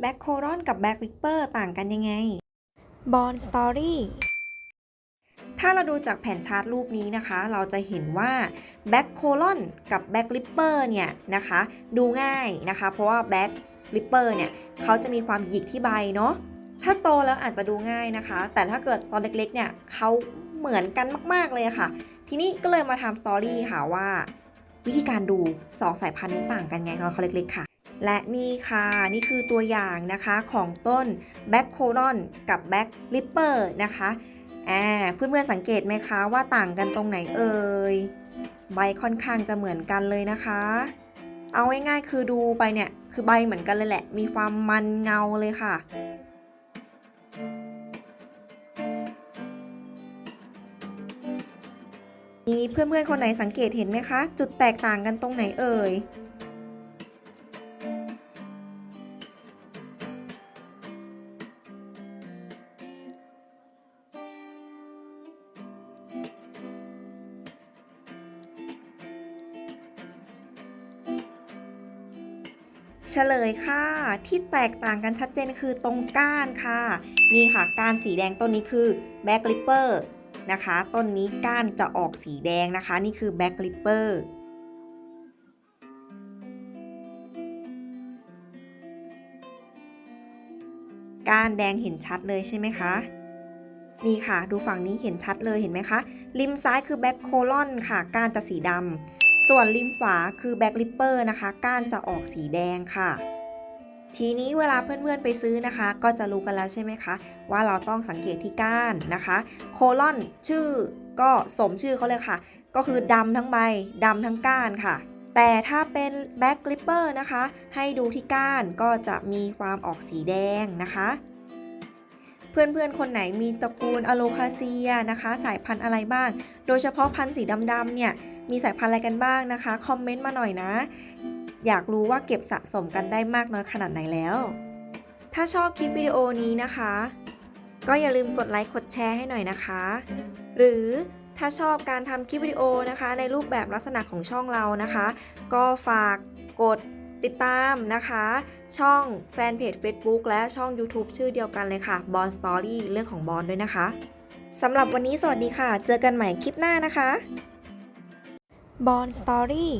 แบ็คโครอนกับแบ็คลิปเปอร์ต่างกันยังไงบอลสตอรี่ถ้าเราดูจากแผนชาร์ตรูปนี้นะคะ เราจะเห็นว่าแบ็คโคลอนกับแบ็คลิปเปอร์เนี่ยนะคะ ดูง่ายนะคะ เพราะว่าแบ็คลิปเปอร์เนี่ยเขาจะมีความหยิกที่ใบเนาะถ้าโตแล้วอาจจะดูง่ายนะคะ แต่ถ้าเกิดตอนเล็กๆเนี่ยเขาเหมือนกันมากๆเลยค่ะ ทีนี้ก็เลยมาทำสตอรี่ค่ะว่า วิธีการดู 2 สายพันธุ์นี้ต่างกันไงตอนเขาเล็กๆค่ะ และนี่ค่ะ นี่คือตัวอย่างนะคะของต้นแบ็คโคลอนกับแบ็คลิปเปอร์นะคะอ่าเพื่อนๆสังเกตไหมคะว่าต่างกันตรงไหนเอ่ยใบค่อนข้างจะเหมือนกันเลยนะคะ เอาง่ายๆคือดูไปเนี่ยคือใบเหมือนกันเลยแหละ มีความมันเงาเลยค่ะมีเพื่อนๆคนไหนสังเกตเห็นไหมคะ จุดแตกต่างกันตรงไหนเอ่ย เฉลยค่ะที่แตกต่างกันชัดเจนคือตรงก้านค่ะ นี่ค่ะก้านสีแดงต้นนี้คือแบ็กลิปเปอร์นะคะต้นนี้ก้านจะออกสีแดงนะคะ นี่คือแบ็กลิปเปอร์ก้านแดงเห็นชัดเลยใช่ไหมคะ นี่ค่ะ ดูฝั่งนี้เห็นชัดเลยเห็นไหมคะ ริมซ้ายคือแบ็คโคลอนค่ะ ก้านจะสีดำ ส่วนริมขวาคือแบ็คลิปเปอร์นะคะ ก้านจะออกสีแดงค่ะ ทีนี้เวลาเพื่อนๆไปซื้อนะคะ ก็จะรู้กันแล้วใช่ไหมคะ ว่าเราต้องสังเกตที่ก้านนะคะ โคลอนชื่อก็สมชื่อเขาเลยค่ะ ก็คือดำทั้งใบดำทั้งก้านค่ะ แต่ถ้าเป็นแบ็คลิปเปอร์นะคะ ให้ดูที่ก้านก็จะมีความออกสีแดงนะคะ เพื่อนๆ คนไหนมีตระกูลอโลคาเซียนะคะ สายพันธุ์อะไรบ้าง โดยเฉพาะพันธุ์สีดำๆเนี่ยมีสายพันธุ์อะไรกันบ้างนะคะ คอมเมนต์มาหน่อยนะ อยากรู้ว่าเก็บสะสมกันได้มากน้อยขนาดไหนแล้ว ถ้าชอบคลิปวิดีโอนี้นะคะ ก็อย่าลืมกดไลค์กดแชร์ให้หน่อยนะคะ หรือถ้าชอบการทำคลิปวิดีโอนะคะ ในรูปแบบลักษณะของช่องเรานะคะ ก็ฝากกด ติดตามนะคะ ช่องแฟนเพจ Facebook และช่อง YouTube ชื่อเดียวกันเลยค่ะบอลสตอรี่เรื่องของบอลด้วยนะคะสำหรับวันนี้สวัสดีค่ะ เจอกันใหม่คลิปหน้านะคะบอลสตอรี่